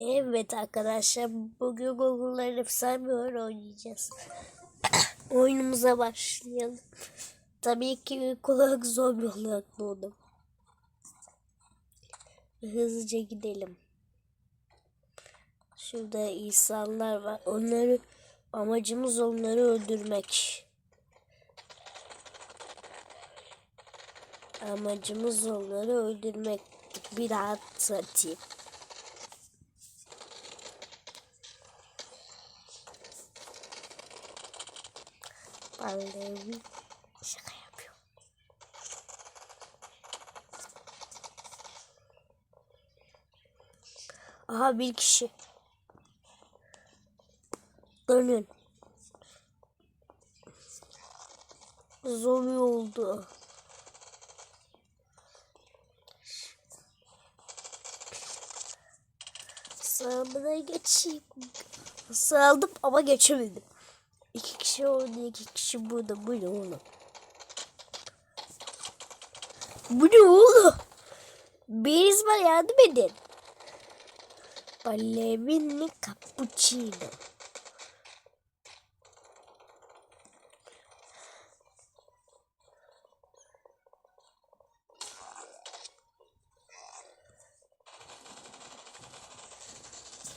Evet arkadaşlar bugün Google'ların efsane bir oyun oynayacağız. Oyunumuza başlayalım. Tabii ki ilk olarak zombi olarak doğdum. Hızlıca gidelim. Şurada insanlar var. Onları amacımız onları öldürmek. Amacımız onları öldürmek. Bir daha atayım. Vallahi şaka yapıyor. Aha bir kişi. Dönün. Zombi oldu. Sağımına geçeyim. Sağladım ama geçemedim. İki kişi orada, iki kişi burada. Bu ne oğlum? Bu ne oğlum? Biriniz bana yardım edin. Ballerina cappuccino.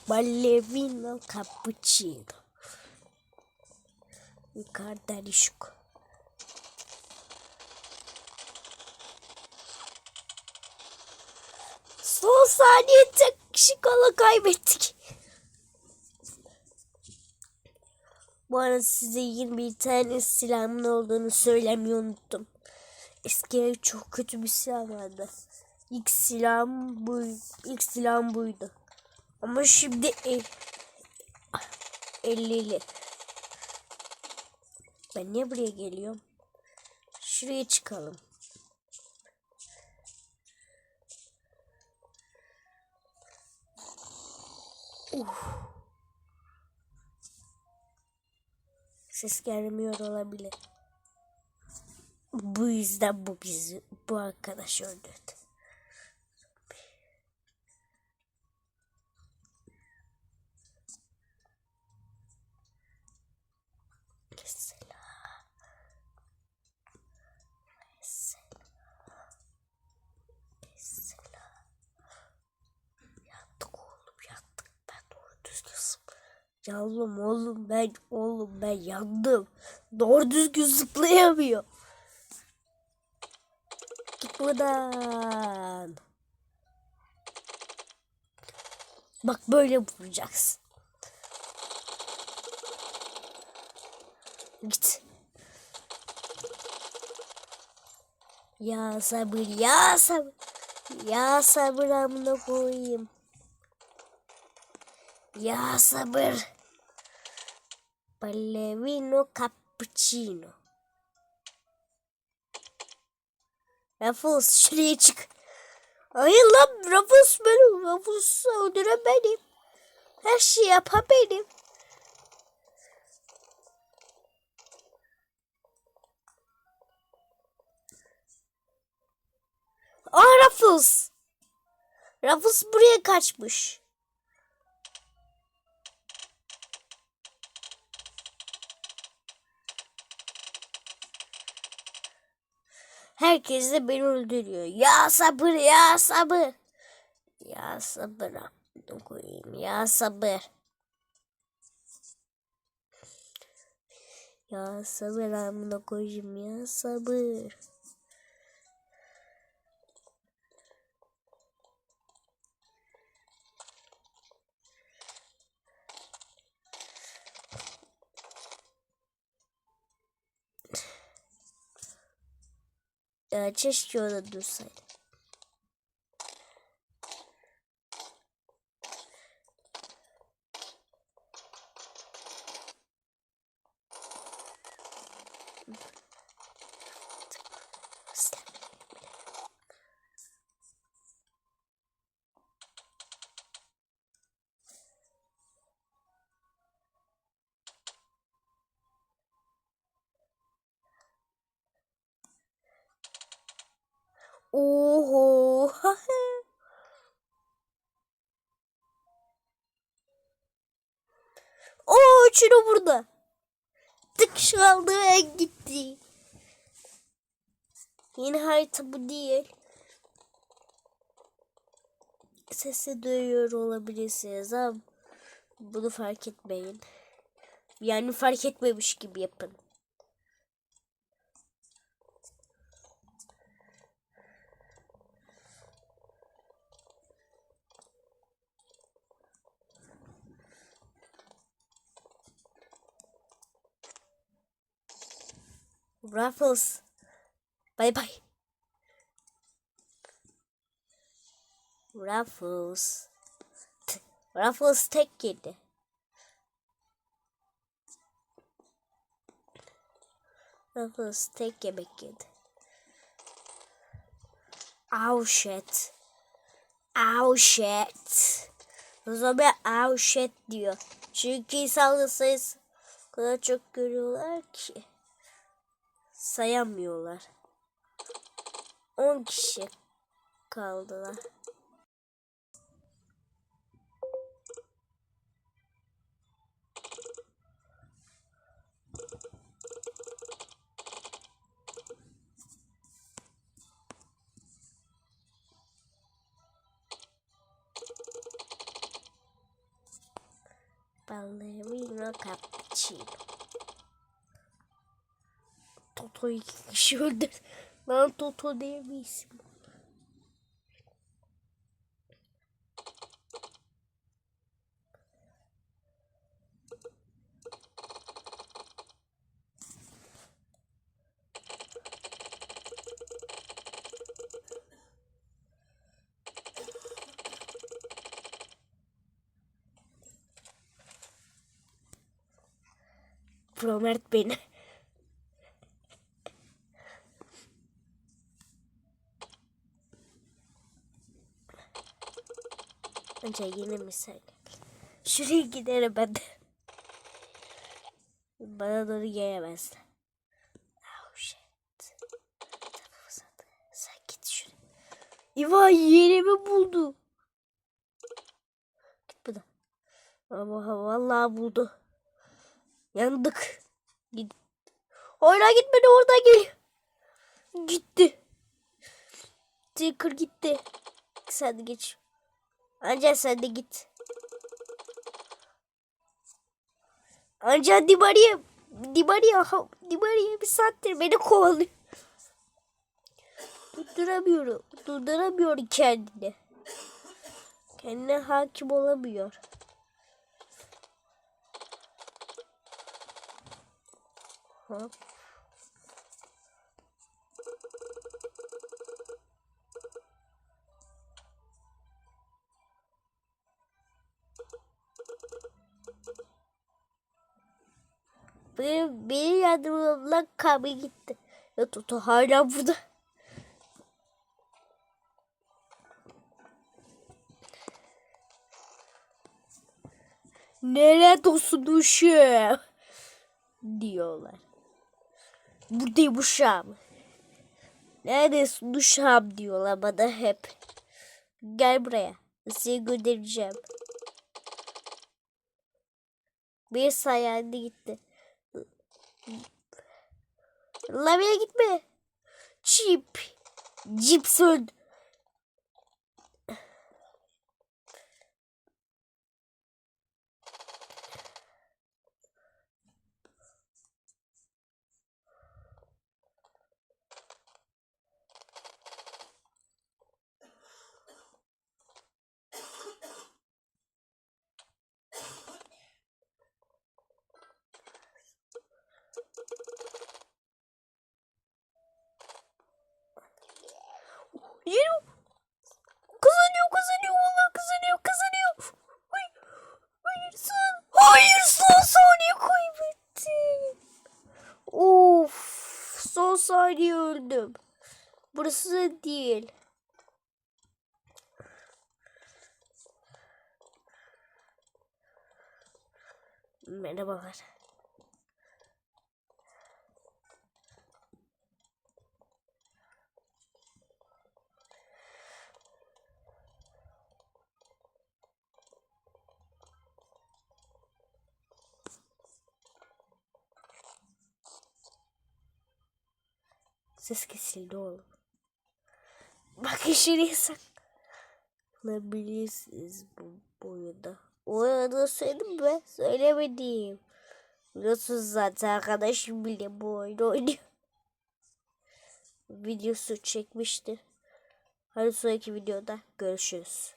Ballerina cappuccino. Düşük. Son saniye tek kişi kala kaybettik. Bu arada size yeni bir tane silahımın olduğunu söylemeyi unuttum. Eski çok kötü bir silah vardı. İlk silahım bu, ilk silahım buydu. Ama şimdi el, 50'li. Ben niye buraya geliyorum? Şuraya çıkalım. Uf. Ses gelmiyor olabilir. Bu yüzden bu bizi bu arkadaş öldürdü. Mesela. Mesela. Mesela. Yattık oğlum yattık. Ben doğru düzgün zıp. Yavrum oğlum ben oğlum ben yandım. Doğru düzgün zıplayamıyor. Git buradan. Bak böyle vuracaksın. Git. Ya sabır ya sabır. Ya sabır amına koyayım. Ya sabır. Ballerino cappuccino. Ruffles şuraya çık. Hayır lan Ruffles benim. Ruffles'ı öldüren benim. Her şeyi yapan benim. Aa Ruffles. Ruffles buraya kaçmış. Herkes de beni öldürüyor. Ya sabır ya sabır. Ya sabır. koyayım ya sabır. Ya sabır amına koyayım ya sabır. Ya keşke orada dursaydı. Oho. Oo şunu burada. Tık çaldı ve gitti. Yeni harita bu değil. Sesi duyuyor olabilirsiniz ama bunu fark etmeyin. Yani fark etmemiş gibi yapın. Ruffles. Bye bye. Ruffles. T- Ruffles tek yedi. Ruffles tek yemek yedi. Oh shit. Oh shit. O zaman oh shit diyor. Çünkü insanların sayısı kadar çok görüyorlar ki sayamıyorlar. 10 kişi kaldılar. Ballerina cappuccino. Toto iki kişi öldü. Lan Toto diye bir isim. Promert beni. Önce yine misal. Şuraya giderim ben de. Bana doğru gelemezler. Oh shit. Sen git şuraya. İva yerimi buldu. Git buradan. Ama vallahi buldu. Yandık. Git. Hala gitmedi oradan geliyor. Gitti. Ticker gitti. Sen geç. Anca sen de git. Anca Di Maria, Di Maria, bir saattir beni kovalıyor. Durduramıyorum. Durduramıyorum kendini. Kendine hakim olamıyor. Hop. Benim, benim yardımımla kabı gitti. Ya Toto hala burada. Nerede olsun uşağım? Diyorlar. Buradayım uşağım. Neredesin uşağım diyorlar bana hep. Gel buraya. Seni göndereceğim. Bir sayende gitti. Lavaya gitme. Çip. Cips öldü. Yürü. Kazanıyor kazanıyor vallahi kazanıyor kazanıyor. Hayır. Hayır son. Hayır son saniye kaybetti. Of. Son saniye öldüm. Burası değil. Merhabalar. Ses kesildi oğlum. Bakın şuraya saklanabilirsiniz bu boyunda. O arada söyledim mi? Söylemedim. Biliyorsunuz zaten arkadaşım bile bu oyunu oynuyor. Videosu çekmişti. Hadi sonraki videoda görüşürüz.